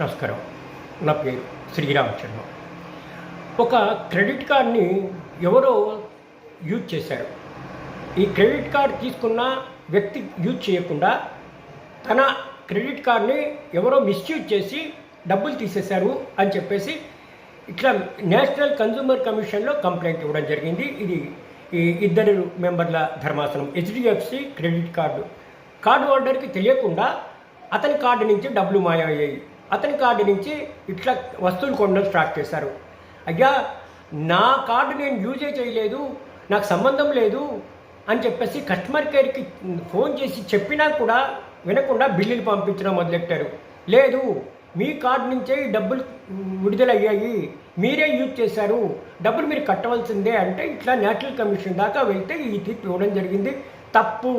నమస్కారం. నా పేరు శ్రీరామచంద్ర. ఒక క్రెడిట్ కార్డ్ని ఎవరో యూజ్ చేశారు. ఈ క్రెడిట్ కార్డ్ తీసుకున్న వ్యక్తి యూజ్ చేయకుండా తన క్రెడిట్ కార్డ్ని ఎవరో మిస్యూజ్ చేసి డబ్బులు తీసేశారు అని చెప్పేసి ఇట్లా నేషనల్ కన్జ్యూమర్ కమిషన్లో కంప్లైంట్ ఇవ్వడం జరిగింది. ఇది ఈ ఇద్దరు మెంబర్ల ధర్మాసనం. HDFC credit card. కార్డు హోల్డర్కి తెలియకుండా అతని కార్డు నుంచి డబ్బులు మాయమయ్యాయి. అతని కార్డు నుంచి ఇట్లా వస్తువులు కొనడం స్టార్ట్ చేశారు. అయ్యా నా కార్డు నేను యూజే చేయలేదు నాకు సంబంధం లేదు అని చెప్పేసి కస్టమర్ కేర్కి ఫోన్ చేసి చెప్పినా కూడా వినకుండా బిల్లులు పంపించడం మొదలెట్టారు. లేదు మీ కార్డు నుంచే డబ్బులు విడుదలయ్యాయి మీరే యూజ్ చేశారు డబ్బులు మీరు కట్టవలసిందే అంటే ఇట్లా నేషనల్ కమిషన్ దాకా వెళ్తే ఈ తీర్పు ఇవ్వడం జరిగింది. తప్పు.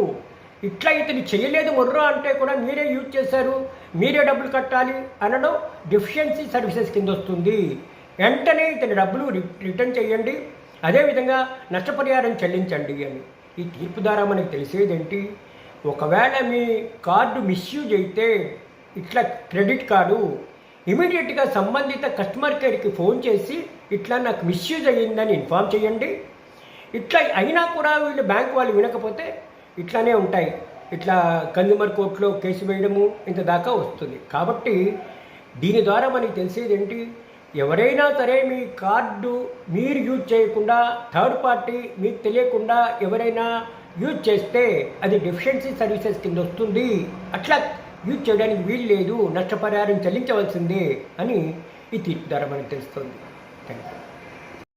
ఇట్లా ఇతను చేయలేదు మొర్రో అంటే కూడా మీరే యూజ్ చేశారు మీరే డబ్బులు కట్టాలి అనడం డిఫిషియన్సీ సర్వీసెస్ కింద వస్తుంది. వెంటనే ఇతని డబ్బులు రిటర్న్ చేయండి అదేవిధంగా నష్టపరిహారం చెల్లించండి అని. ఈ తీర్పు ద్వారా మనకు తెలిసేదేంటి? ఒకవేళ మీ కార్డు మిస్యూజ్ అయితే ఇట్లా క్రెడిట్ కార్డు ఇమీడియట్గా సంబంధిత కస్టమర్ కేర్కి ఫోన్ చేసి ఇట్లా నాకు మిస్యూజ్ అయ్యిందని ఇన్ఫామ్ చేయండి. ఇట్లా అయినా కూడా వీళ్ళు బ్యాంక్ వాళ్ళు వినకపోతే ఇట్లానే ఉంటాయి. ఇట్లా కన్జ్యూమర్ కోర్టులో కేసు వేయడము ఇంత దాకా వస్తుంది. కాబట్టి దీని ద్వారా మనకి తెలిసేది ఏంటి? ఎవరైనా సరే మీ కార్డు మీరు యూజ్ చేయకుండా థర్డ్ పార్టీ మీకు తెలియకుండా ఎవరైనా యూజ్ చేస్తే అది డెఫిషియన్సీ సర్వీసెస్ కింద వస్తుంది. అట్లా యూజ్ చేయడానికి వీలు లేదు. నష్టపరిహారం చెల్లించవలసిందే అని ఈ తీర్పు ద్వారా మనకు తెలుస్తుంది. Thank you